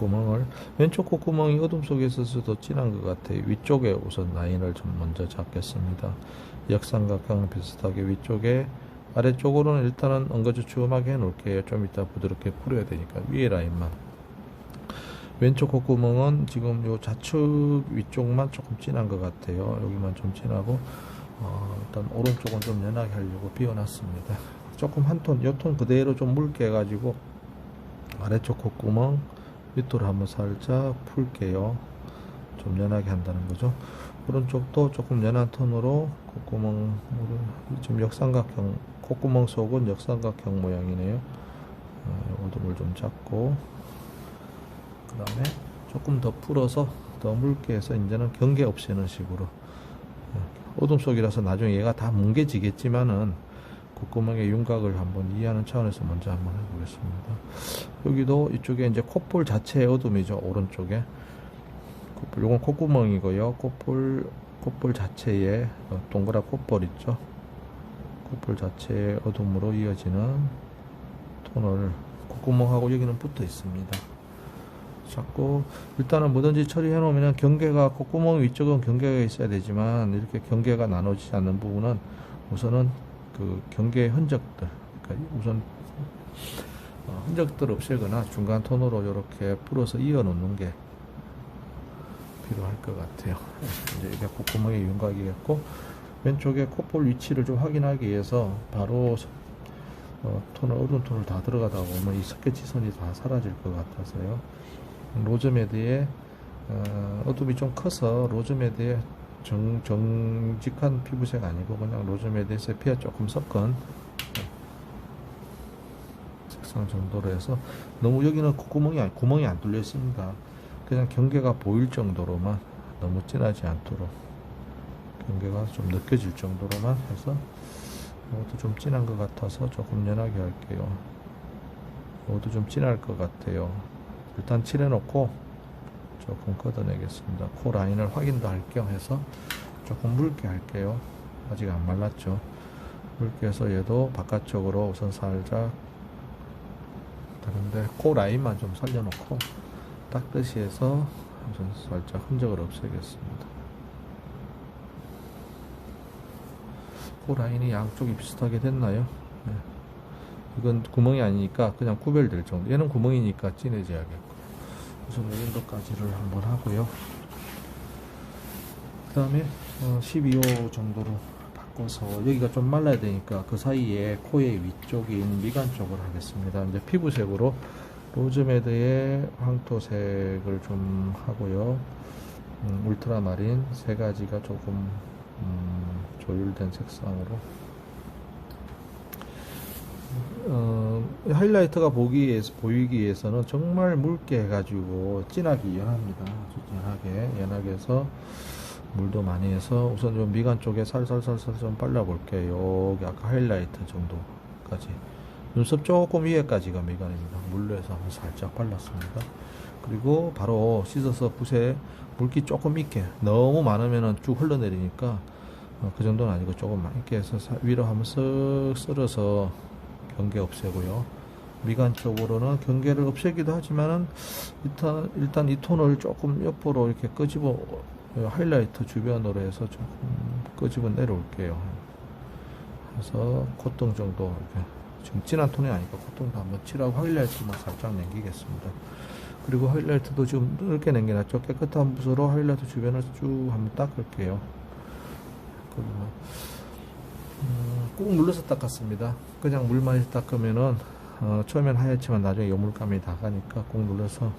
콧구멍을 왼쪽 콧구멍이 어둠 속에 있어서 더 진한 것 같아요. 위쪽에 우선 라인을 좀 먼저 잡겠습니다. 역삼각형 비슷하게 위쪽에 아래쪽으로는 일단은 엉거주춤하게 해놓을게요. 좀 이따 부드럽게 풀어야 되니까 위에 라인만. 왼쪽 콧구멍은 지금 요 좌측 위쪽만 조금 진한 것 같아요. 여기만 좀 진하고 어, 일단 오른쪽은 좀 연하게 하려고 비워놨습니다. 조금 한 톤, 요 톤 그대로 좀 묽게 해가지고 아래쪽 콧구멍 밑으로 한번 살짝 풀게요. 좀 연하게 한다는 거죠. 오른쪽도 조금 연한 톤으로 콧구멍 좀 역삼각형 콧구멍 속은 역삼각형 모양이네요. 어, 어둠을 좀 잡고 그 다음에 조금 더 풀어서 더 묽게 해서 이제는 경계 없애는 식으로 어, 어둠 속이라서 나중에 얘가 다 뭉개지겠지만은 콧구멍의 윤곽을 한번 이해하는 차원에서 먼저 한번 해보겠습니다. 여기도 이쪽에 이제 콧볼 자체의 어둠이죠. 오른쪽에 콧볼, 요건 콧구멍이고요. 콧볼 콧볼 자체에 어, 동그란 콧볼 있죠. 콧볼 자체의 어둠으로 이어지는 톤을 콧구멍하고 여기는 붙어 있습니다. 자꾸 일단은 뭐든지 처리해 놓으면 경계가 콧구멍 위쪽은 경계가 있어야 되지만 이렇게 경계가 나눠지지 않는 부분은 우선은 그 경계 흔적들 그러니까 우선 어, 흔적들 없애거나 중간 톤으로 이렇게 풀어서 이어 놓는 게 필요할 것 같아요. 이제 이게 콧구멍의 윤곽이겠고 왼쪽에 콧볼 위치를 좀 확인하기 위해서 바로 어, 톤을 어두운 톤을 다 들어가다 보면 이 스케치선이 다 사라질 것 같아서요. 로즈메드의 어, 어둠이 좀 커서 로즈메드의 정, 정직한 피부색 아니고 그냥 로즈메드의 세피아 조금 섞은 색상 정도로 해서 너무 여기는 콧구멍이 안, 구멍이 안 뚫려 있습니다. 그냥 경계가 보일 정도로만 너무 진하지 않도록 경계가 좀 느껴질 정도로만 해서 이것도 좀 진한 것 같아서 조금 연하게 할게요. 이것도 좀 진할 것 같아요. 일단 칠해놓고 조금 걷어내겠습니다. 코 라인을 확인도 할 겸 해서 조금 묽게 할게요. 아직 안 말랐죠. 묽게 해서 얘도 바깥쪽으로 우선 살짝 다른데 코 라인만 좀 살려놓고 닦듯이 해서 우선 살짝 흔적을 없애겠습니다. 코 라인이 양쪽이 비슷하게 됐나요? 네. 이건 구멍이 아니니까 그냥 구별될 정도. 얘는 구멍이니까 진해져야겠고. 우선 이 정도까지를 한번 하고요. 그 다음에 12호 정도로 바꿔서 여기가 좀 말라야 되니까 그 사이에 코의 위쪽인 미간 쪽을 하겠습니다. 이제 피부색으로 로즈메드의 황토색을 좀 하고요. 음, 울트라마린 세 가지가 조금 음, 조율된 색상으로 어, 하이라이터가 위해서, 보이기 위해서는 정말 묽게 해가지고 진하게 연합니다. 아주 연하게 연하게 해서 물도 많이 해서 우선 좀 미간 쪽에 살살살살 좀 발라볼게요. 여기 아까 하이라이터 정도까지 눈썹 조금 위에까지가 미간입니다. 물로 해서 살짝 발랐습니다. 그리고 바로 씻어서 붓에 물기 조금 있게 너무 많으면 쭉 흘러내리니까 어, 그 정도는 아니고 조금 많게 해서 위로 한번 쓱 쓸어서 경계 없애고요. 미간 쪽으로는 경계를 없애기도 하지만은 일단 일단 이 톤을 조금 옆으로 이렇게 끄집어 하이라이터 주변으로 해서 조금 끄집어 내려올게요. 그래서 콧등 정도 이렇게 지금 진한 톤이 아니까 콧등도 한번 칠하고 하이라이트만 살짝 남기겠습니다. 그리고 하이라이트도 지금 넓게 남겨놨죠. 깨끗한 붓으로 하이라이트 주변을 쭉 한번 닦을게요. 그리고 음, 꾹 눌러서 닦았습니다. 그냥 물만 닦으면은 어, 처음엔 하얗지만 나중에 요물감이 다 가니까 꾹 눌러서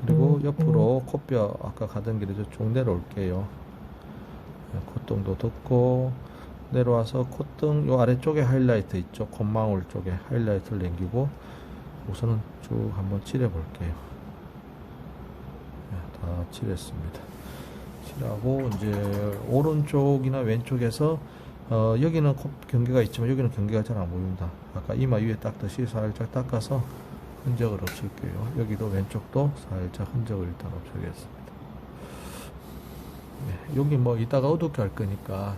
그리고 옆으로 코뼈 아까 가던 길에 쭉 내려올게요. 네, 콧등도 덮고 내려와서 콧등 요 아래쪽에 하이라이트 있죠. 콧망울 쪽에 하이라이트를 남기고 우선은 쭉 한번 칠해 볼게요. 네, 다 칠했습니다. 칠하고 이제 오른쪽이나 왼쪽에서 어, 여기는 코, 경계가 있지만 여기는 경계가 잘 안 보입니다. 아까 이마 위에 닦듯이 살짝 닦아서 흔적을 없앨게요. 여기도 왼쪽도 살짝 흔적을 일단 없애겠습니다. 네, 여기 뭐 이따가 어둡게 할 거니까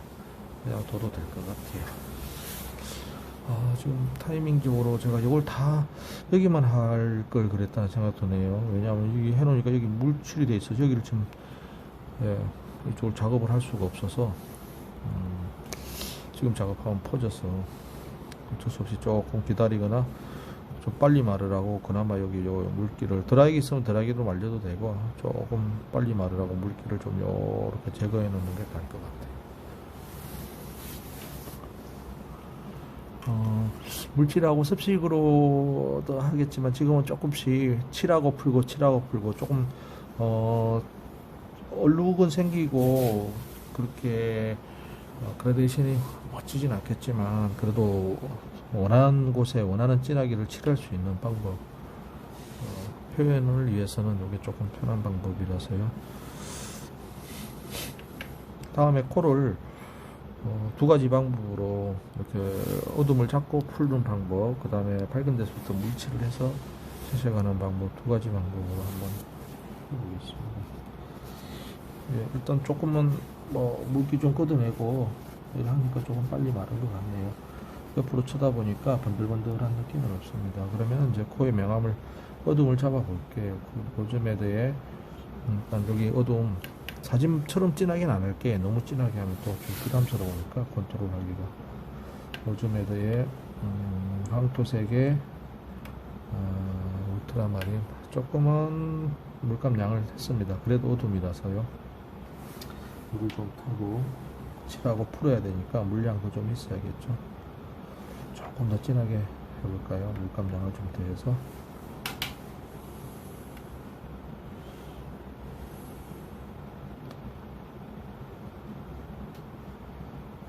그냥 둬도 될 것 같아요. 아, 지금 타이밍적으로 제가 이걸 다 여기만 할 걸 그랬다는 생각 드네요. 왜냐하면 여기 해놓으니까 여기 물칠이 돼 있어서 여기를 지금 예, 이쪽을 작업을 할 수가 없어서 음, 지금 작업하면 퍼져서 어쩔 수 없이 조금 기다리거나 좀 빨리 마르라고 그나마 여기 요 물기를 드라이기 있으면 드라이기로 말려도 되고 조금 빨리 마르라고 물기를 좀 요렇게 제거해 놓는 게 나을 것 같아요. 어, 물칠하고 습식으로도 하겠지만 지금은 조금씩 칠하고 풀고 칠하고 풀고 조금 어 얼룩은 생기고 그렇게 어, 그라데이션이 멋지진 않겠지만 그래도 원하는 곳에 원하는 진하기를 칠할 수 있는 방법 어, 표현을 위해서는 이게 조금 편한 방법이라서요. 다음에 코를 어, 두 가지 방법으로 이렇게 어둠을 잡고 풀는 방법, 그 다음에 밝은 데서부터 물칠을 해서 채색하는 방법 두 가지 방법으로 한번 해보겠습니다. 예, 일단 조금은 뭐 물기 좀 걷어내고 하니까 조금 빨리 마른 것 같네요. 옆으로 쳐다보니까 번들번들한 느낌은 없습니다. 그러면 이제 코의 명암을 어둠을 잡아볼게요. 그 로즈메드에 음, 일단 여기 어둠 사진처럼 안 할게. 너무 진하게 하면 또 좀 부담스러우니까 컨트롤하기가. 로즈메드에 음, 황토색의 어, 울트라마린 조금은 물감 양을 했습니다. 그래도 어둠이라서요. 물을 좀 타고 칠하고 풀어야 되니까 물량도 좀 있어야겠죠. 조금 더 진하게 해볼까요? 물감 양을 좀 더해서.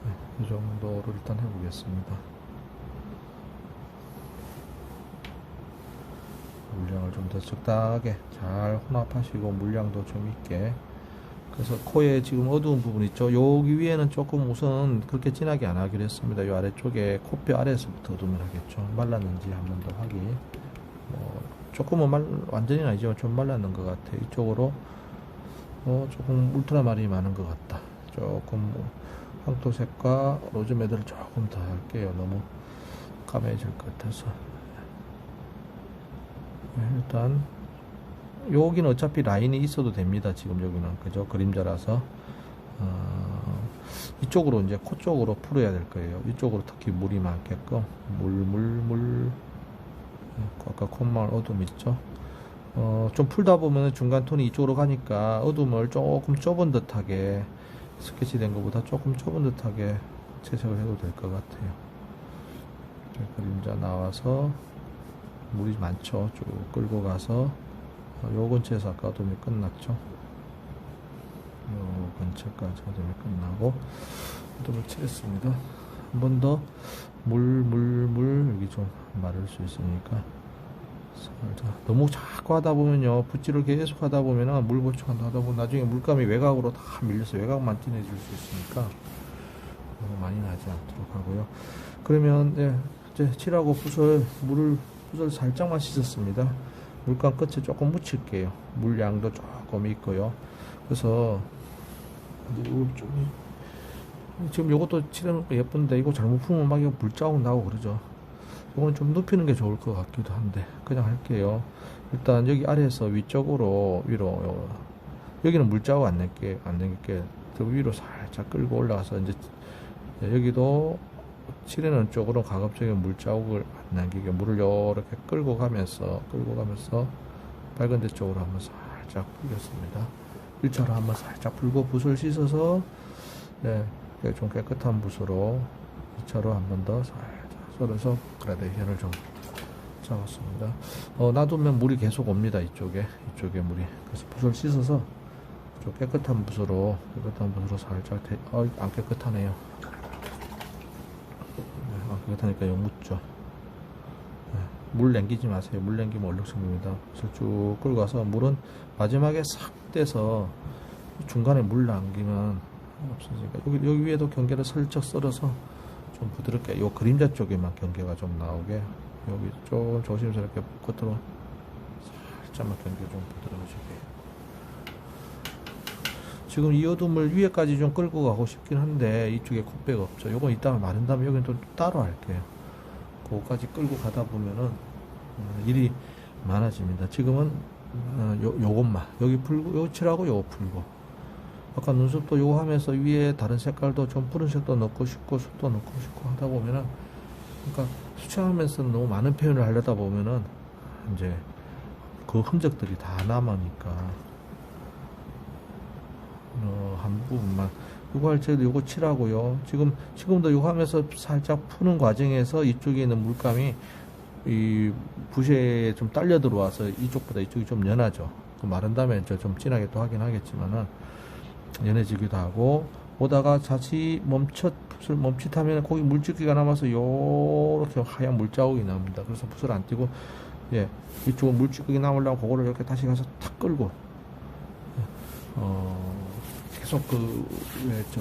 네, 이 정도로 일단 해보겠습니다. 물량을 좀 더 적당하게 잘 혼합하시고 물량도 좀 있게 그래서 코에 지금 어두운 부분 있죠. 여기 위에는 조금 우선 그렇게 진하게 안 하기로 했습니다. 요 아래쪽에 코뼈 아래에서부터 어둠을 하겠죠. 말랐는지 한 번 더 확인 뭐 조금은 말, 완전히 아니지만 좀 말랐는 것 같아 이쪽으로 어, 조금 울트라마린이 많은 것 같다. 조금 황토색과 로즈메드를 조금 더 할게요. 너무 까매질 것 같아서. 네, 일단 여기는 어차피 라인이 있어도 됩니다. 지금 여기는 그죠 그림자라서 어, 이쪽으로 이제 코 쪽으로 풀어야 될 거예요. 이쪽으로 특히 물이 많게끔 물 물물 아까 콧마을 어둠 있죠. 어, 좀 풀다 보면 중간 톤이 이쪽으로 가니까 어둠을 조금 좁은 듯하게 스케치 된 것보다 조금 좁은 듯하게 채색을 해도 될 것 같아요. 그림자 나와서 물이 많죠. 쭉 끌고 가서 어, 요 근처에서 아까 어둠이 끝났죠. 요 근처까지 어둠이 끝나고 어둠을 칠했습니다. 한 번더 물, 물, 물 여기 좀 마를 수 있으니까 너무 자꾸 하다 보면요 붓질을 계속 하다 보면은 물 보충한다 하다 보면 나중에 물감이 외곽으로 다 밀려서 외곽만 진해질 수 있으니까 너무 많이 나지 않도록 하고요. 그러면 네, 이제 칠하고 붓을 물을 붓을 살짝만 씻었습니다. 물감 끝에 조금 묻힐게요. 물량도 조금 있고요. 그래서 요 쪽이 지금 요것도 칠해놓고 예쁜데 이거 잘못 풀면 막 이거 물자국 나고 그러죠. 이거는 좀 눕히는 게 좋을 것 같기도 한데 그냥 할게요. 일단 여기 아래에서 위쪽으로 위로 요- 여기는 물자국 안 낼게 안 내게 더 위로 살짝 끌고 올라가서 이제 여기도 칠해놓은 쪽으로 가급적이면 물자국을 안 남기게 물을 이렇게 끌고 가면서 끌고 가면서 밝은 데 쪽으로 한번 살짝 풀겠습니다. 1차로 한번 살짝 풀고 붓을 씻어서 네, 좀 깨끗한 붓으로 2차로 한 번 더 살짝 썰어서 그라데이션을 좀 잡았습니다. 어, 놔두면 물이 계속 옵니다. 이쪽에 이쪽에 물이 그래서 붓을 씻어서 좀 깨끗한 붓으로 깨끗한 붓으로 살짝 대, 어, 안 깨끗하네요. 그렇다니까 요 묻죠. 네, 물 남기지 마세요. 물 남기면 얼룩성입니다. 그래서 쭉 끌고 가서 물은 마지막에 싹 떼서 중간에 물 남기면 없어지니까 여기, 여기 위에도 경계를 슬쩍 썰어서 좀 부드럽게 요 그림자 쪽에만 경계가 좀 나오게 여기 좀 조심스럽게 겉으로 살짝만 경계 좀 부드러워지게 지금 이 어둠을 위에까지 좀 끌고 가고 싶긴 한데 이쪽에 콧배가 없죠. 요건 이따가 마른 다음에 여기는 또 따로 할게요. 그거까지 끌고 가다 보면은 어, 일이 많아집니다. 지금은 어, 요, 요것만 여기 풀고 요 칠하고 요거 풀고 아까 눈썹도 요거 하면서 위에 다른 색깔도 좀 푸른색도 넣고 싶고 숲도 넣고 싶고 하다 보면은 그러니까 수채화하면서 너무 많은 표현을 하려다 보면은 이제 그 흔적들이 다 남으니까 어, 한 부분만 요거 할 때도 요거 칠하고요. 지금 지금도 요거 하면서 살짝 푸는 과정에서 이쪽에 있는 물감이 이 붓에 좀 딸려 들어와서 이쪽보다 이쪽이 좀 연하죠. 그 마른 다음에 좀 진하게 또 하긴 하겠지만은 연해지기도 하고 오다가 자칫 멈춰 붓을 멈칫하면 거기 물줄기가 남아서 요렇게 하얀 물자국이 나옵니다. 그래서 붓을 안 띄고 예 이쪽은 물줄기 남으려고 그거를 이렇게 다시 가서 탁 끌고 어 계속 그왜저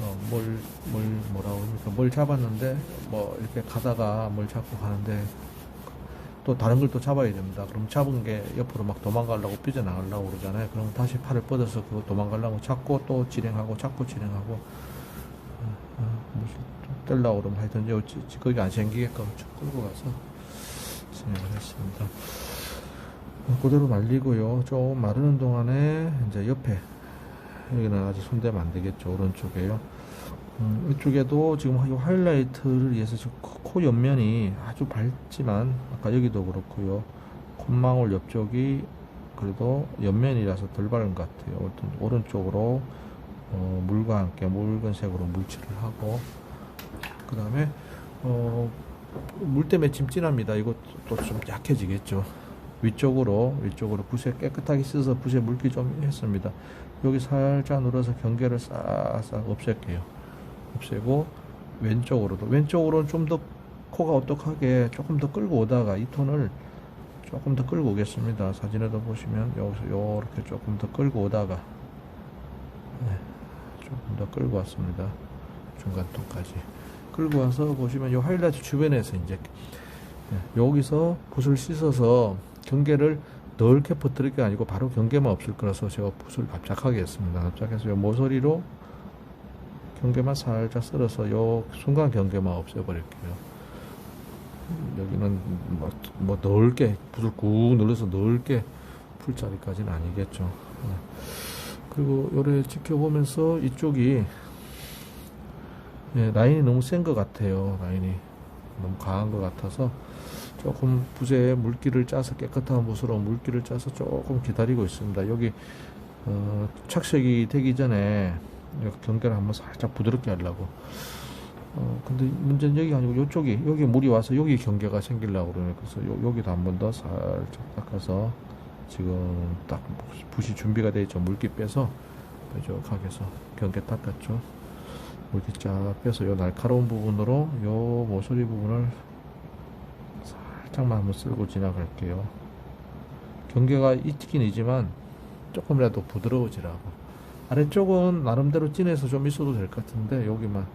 어, 뭘, 뭘, 뭐라고 합니까? 뭘 잡았는데, 뭐, 이렇게 가다가 뭘 잡고 가는데, 또 다른 걸 또 잡아야 됩니다. 그럼 잡은 게 옆으로 막 도망가려고 삐져나가려고 그러잖아요. 그럼 다시 팔을 뻗어서 그거 도망가려고 잡고 또 진행하고, 잡고 진행하고, 어, 어, 무슨, 또 떼려고 그러면 하여튼, 지- 거기 안 생기게끔 쭉 끌고 가서 진행을 했습니다. 어, 그대로 말리고요. 좀 마르는 동안에, 이제 옆에, 여기는 아직 손대면 안 되겠죠. 오른쪽에요. 음, 이쪽에도 지금 이 하이라이트를 위해서 저 코- 코 옆면이 아주 밝지만 아까 여기도 그렇고요. 콧망울 옆쪽이 그래도 옆면이라서 덜 바른 것 같아요. 아무튼 오른쪽으로 어, 물과 함께 묽은 색으로 물칠을 하고 그 다음에 어, 물때 맺힘 진합니다. 이것도 좀 약해지겠죠. 위쪽으로 위쪽으로 붓에 깨끗하게 씻어서 붓에 물기 좀 했습니다. 여기 살짝 눌러서 경계를 싹싹 없앨게요. 없애고 왼쪽으로도 왼쪽으로는 좀 더 코가 오똑하게 조금 더 끌고 오다가 이 톤을 조금 더 끌고 오겠습니다. 사진에도 보시면 여기서 요렇게 조금 더 끌고 오다가 네, 조금 더 끌고 왔습니다. 중간 톤까지 끌고 와서 보시면 요 하이라이트 주변에서 이제 네, 여기서 붓을 씻어서 경계를 넓게 퍼뜨릴 게 아니고 바로 경계만 없을 거라서 제가 붓을 납작하게 했습니다. 납작해서 요 모서리로 경계만 살짝 썰어서 요 순간 경계만 없애버릴게요. 여기는 뭐, 뭐 넓게 붓을 꾹 눌러서 넓게 풀 자리까지는 아니겠죠. 네. 그리고 요래 지켜보면서 이쪽이 예, 라인이 너무 센 것 같아요. 라인이 너무 강한 것 같아서 조금 붓에 물기를 짜서 깨끗한 붓으로 물기를 짜서 조금 기다리고 있습니다. 여기 어, 착색이 되기 전에 경계를 한번 살짝 부드럽게 하려고. 어, 근데 문제는 여기 아니고 이쪽이 여기 물이 와서 여기 경계가 생기려고 그러네. 그래서 요, 여기도 한 번 더 살짝 닦아서 지금 딱 붓이 준비가 되어 있죠. 물기 빼서 뾰족하게 해서 경계 닦았죠. 물기 쫙 빼서 요 날카로운 부분으로 요 모서리 부분을 살짝만 한번 쓸고 지나갈게요. 경계가 있긴 이지만 조금이라도 부드러워지라고. 아래쪽은 나름대로 진해서 좀 있어도 될 것 같은데 여기만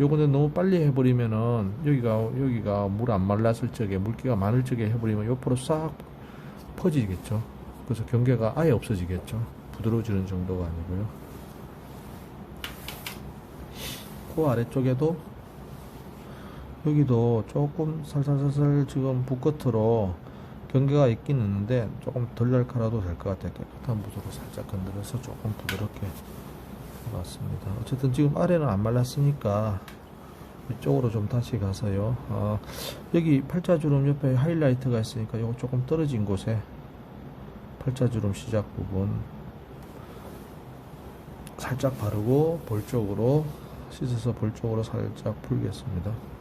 요거는 너무 빨리 해버리면은 여기가 여기가 물 안 말랐을 적에 물기가 많을 적에 해버리면 옆으로 싹 퍼지겠죠. 그래서 경계가 아예 없어지겠죠. 부드러워지는 정도가 아니고요. 그 아래쪽에도 여기도 조금 살살살살 지금 붓끝으로 경계가 있긴 있는데 조금 덜 날카로도 될 것 같아요. 깨끗한 붓으로 살짝 건드려서 조금 부드럽게 해봤습니다. 어쨌든 지금 아래는 안 말랐으니까 이쪽으로 좀 다시 가서요. 아, 여기 팔자주름 옆에 하이라이트가 있으니까 요거 조금 떨어진 곳에 팔자주름 시작 부분 살짝 바르고 볼 쪽으로 씻어서 볼 쪽으로 살짝 풀겠습니다.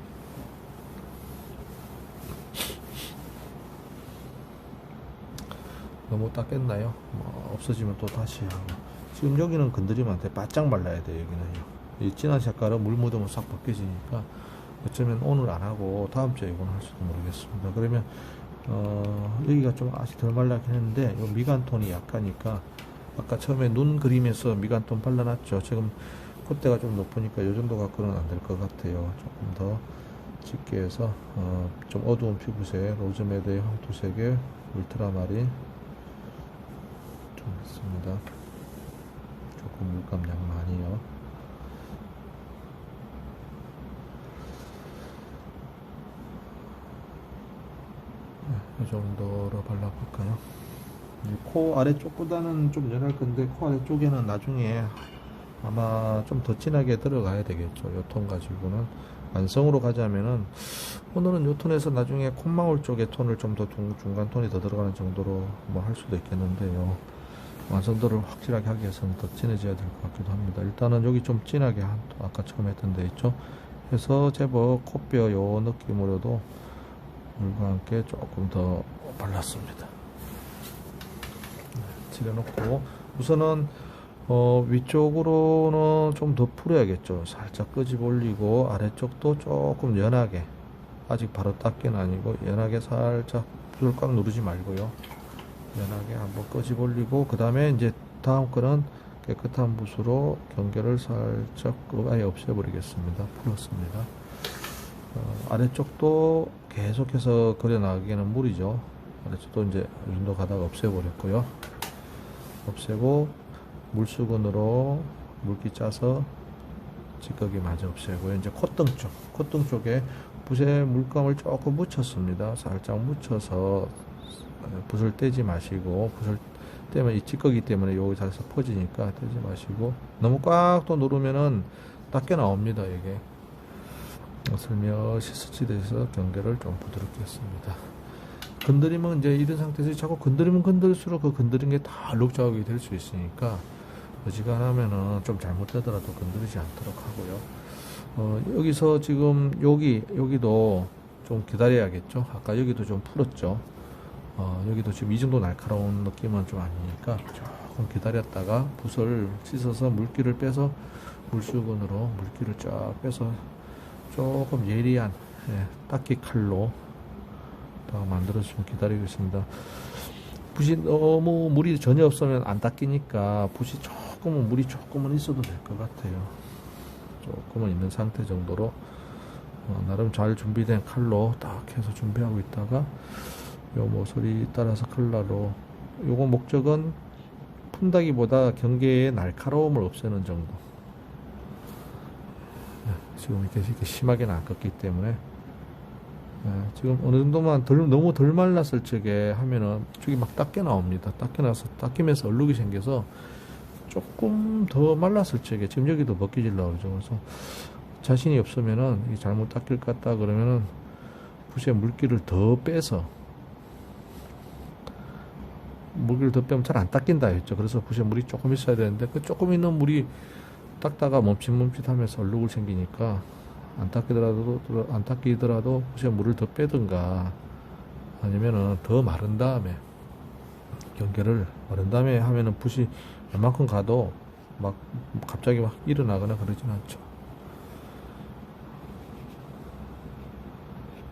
너무 닦겠나요? 뭐 없어지면 또 다시 하고. 지금 여기는 건드리면 안 돼. 바짝 말라야 돼 여기는요. 이 진한 색깔은 물 묻으면 싹 벗겨지니까 어쩌면 오늘 안 하고 다음 주에 이건 할 수도 모르겠습니다. 그러면 어, 여기가 좀 아직 덜 말라긴 했는데 요 미간 톤이 약하니까 아까 처음에 눈 그리면서 미간 톤 발라놨죠. 지금 콧대가 좀 높으니까 이 정도 갖고는 안 될 것 같아요. 조금 더 짙게 해서 어, 좀 어두운 피부색 로즈메드의 황토색의 울트라마린 좀 있습니다. 조금 물감 양 많이요. 이 정도로 발라볼까요? 이코 아래쪽보다는 좀 연할 건데 코 아래쪽에는 나중에 아마 좀 더 진하게 들어가야 되겠죠. 요톤 가지고는 완성으로 가자면은 오늘은 요 톤에서 나중에 콧망울 쪽에 톤을 좀 더 중간 톤이 더 들어가는 정도로 뭐 할 수도 있겠는데요. 완성도를 확실하게 하기 위해서는 더 진해져야 될 것 같기도 합니다. 일단은 여기 좀 진하게 한 아까 처음 했던 데 있죠. 해서 제법 코뼈 요 느낌으로도 물과 함께 조금 더 발랐습니다. 칠해놓고 우선은 어, 위쪽으로는 좀 더 풀어야겠죠. 살짝 끄집 올리고 아래쪽도 조금 연하게 아직 바로 닦기는 아니고 연하게 살짝 꽉 누르지 말고요. 연하게 한번 끄집 올리고 그 다음에 이제 다음 거는 깨끗한 붓으로 경계를 살짝 아예 없애버리겠습니다. 풀었습니다. 어, 아래쪽도 계속해서 그려나가기에는 무리죠. 아래쪽도 이제 이 정도 가다가 없애버렸고요. 없애고 물수건으로 물기 짜서 찌꺼기 마저 없애고요. 이제 콧등 쪽, 콧등 쪽에 붓에 물감을 조금 묻혔습니다. 살짝 묻혀서 붓을 떼지 마시고 붓을 떼면 이 찌꺼기 때문에 여기 잘서 퍼지니까 떼지 마시고 너무 꽉 또 누르면은 닦여 나옵니다. 이게 슬며시 스치돼서 경계를 좀 부드럽게 했습니다. 건드리면 이제 이런 상태에서 자꾸 건드리면 건드릴수록 그 건드린 게 다 얼룩 자국이 될 수 있으니까 어지간하면은 좀 잘못되더라도 건드리지 않도록 하고요. 어, 여기서 지금 여기 여기도 좀 기다려야겠죠. 아까 여기도 좀 풀었죠. 어, 여기도 지금 이 정도 날카로운 느낌은 좀 아니니까 조금 기다렸다가 붓을 씻어서 물기를 빼서 물수건으로 물기를 쫙 빼서 조금 예리한 예, 닦기 칼로 딱 만들어주면 기다리고 있습니다. 붓이 너무 물이 전혀 없으면 안 닦이니까 붓이 조금은 물이 조금은 있어도 될 것 같아요. 조금은 있는 상태 정도로 어, 나름 잘 준비된 칼로 딱 해서 준비하고 있다가 요 모서리 따라서 컬러로 요거 목적은 푼다기보다 경계의 날카로움을 없애는 정도. 네, 지금 이렇게, 이렇게 심하게는 안 꺾기 때문에 네, 지금 어느 정도만 덜, 너무 덜 말랐을 적에 하면은 저기 막 닦여 나옵니다. 닦여 나서 닦이면서 얼룩이 생겨서 조금 더 말랐을 적에 지금 여기도 벗겨질라 그러죠. 그래서 자신이 없으면은 잘못 닦일 것 같다 그러면은 붓에 물기를 더 빼서 물기를 더 빼면 잘 안 닦인다 했죠. 그래서 붓에 물이 조금 있어야 되는데 그 조금 있는 물이 닦다가 멈칫멈칫하면서 얼룩을 생기니까 안 닦이더라도 안 닦이더라도 붓에 물을 더 빼든가 아니면은 더 마른 다음에 경계를 마른 다음에 하면은 붓이 웬만큼 가도 막 갑자기 막 일어나거나 그러진 않죠.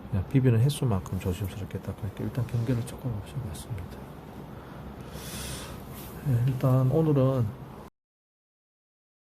그냥 비비는 횟수만큼 조심스럽게 닦을게요. 일단 경계를 조금 없애봤습니다. 예, 일단 오늘은